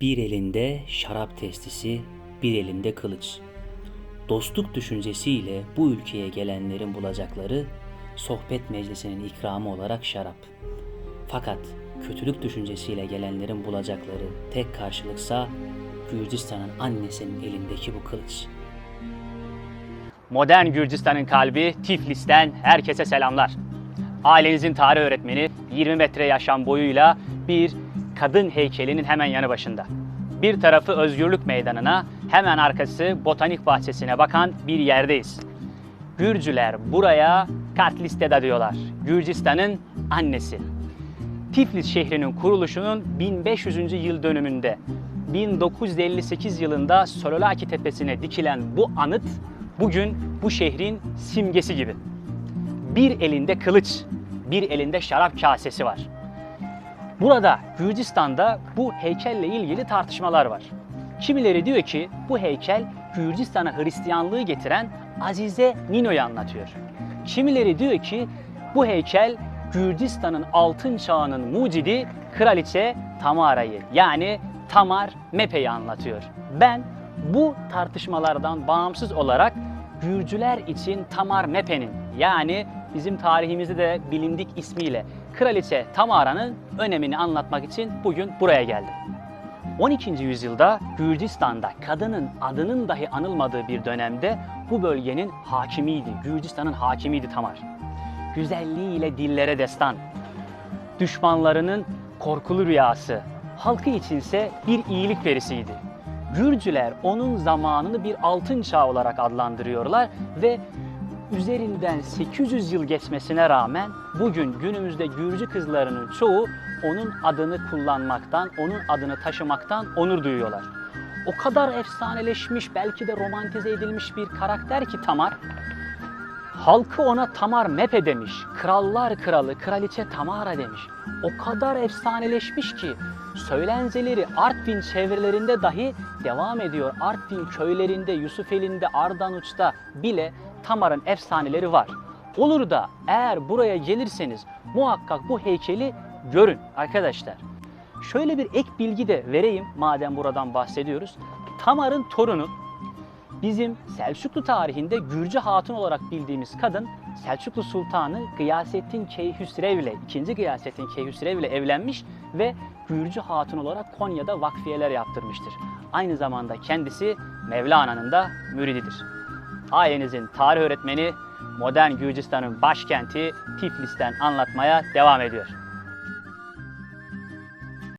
Bir elinde şarap testisi, bir elinde kılıç. Dostluk düşüncesiyle bu ülkeye gelenlerin bulacakları sohbet meclisinin ikramı olarak şarap. Fakat kötülük düşüncesiyle gelenlerin bulacakları tek karşılıksa Gürcistan'ın annesinin elindeki bu kılıç. Modern Gürcistan'ın kalbi Tiflis'ten herkese selamlar. Ailenizin tarih öğretmeni 20 metre yaşam boyuyla bir kadın heykelinin hemen yanı başında. Bir tarafı Özgürlük Meydanı'na, hemen arkası Botanik Bahçesi'ne bakan bir yerdeyiz. Gürcüler buraya Katlisteda diyorlar. Gürcistan'ın annesi. Tiflis şehrinin kuruluşunun 1500. yıl dönümünde 1958 yılında Sololaki Tepesi'ne dikilen bu anıt bugün bu şehrin simgesi gibi. Bir elinde kılıç, bir elinde şarap kasesi var. Burada Gürcistan'da bu heykelle ilgili tartışmalar var. Kimileri diyor ki bu heykel Gürcistan'a Hristiyanlığı getiren Azize Nino'yu anlatıyor. Kimileri diyor ki bu heykel Gürcistan'ın altın çağının mucidi Kraliçe Tamara'yı yani Tamar Mepe'yi anlatıyor. Ben bu tartışmalardan bağımsız olarak Gürcüler için Tamar Mepe'nin yani bizim tarihimizde de bilindik ismiyle Kraliçe Tamara'nın önemini anlatmak için bugün buraya geldim. 12. yüzyılda Gürcistan'da kadının adının dahi anılmadığı bir dönemde bu bölgenin hakimiydi. Gürcistan'ın hakimiydi Tamar. Güzelliğiyle dillere destan, düşmanlarının korkulu rüyası, halkı içinse bir iyilik perisiydi. Gürcüler onun zamanını bir altın çağ olarak adlandırıyorlar ve üzerinden 800 yıl geçmesine rağmen bugün günümüzde Gürcü kızlarının çoğu onun adını kullanmaktan, onun adını taşımaktan onur duyuyorlar. O kadar efsaneleşmiş, belki de romantize edilmiş bir karakter ki Tamar. Halkı ona Tamar Mepe demiş. Krallar kralı, kraliçe Tamara demiş. O kadar efsaneleşmiş ki söylenceleri Artvin çevrelerinde dahi devam ediyor. Artvin köylerinde, Yusufeli'nde, Ardanuç'ta bile Tamar'ın efsaneleri var. Olur da eğer buraya gelirseniz muhakkak bu heykeli görün arkadaşlar. Şöyle bir ek bilgi de vereyim madem buradan bahsediyoruz. Tamar'ın torunu bizim Selçuklu tarihinde Gürcü Hatun olarak bildiğimiz kadın Selçuklu Sultanı Gıyasettin Keyhüsrev ile 2. Gıyasettin Keyhüsrev ile evlenmiş ve Gürcü Hatun olarak Konya'da vakfiyeler yaptırmıştır. Aynı zamanda kendisi Mevlana'nın da mürididir. Ailenizin tarih öğretmeni modern Gürcistan'ın başkenti Tiflis'ten anlatmaya devam ediyor.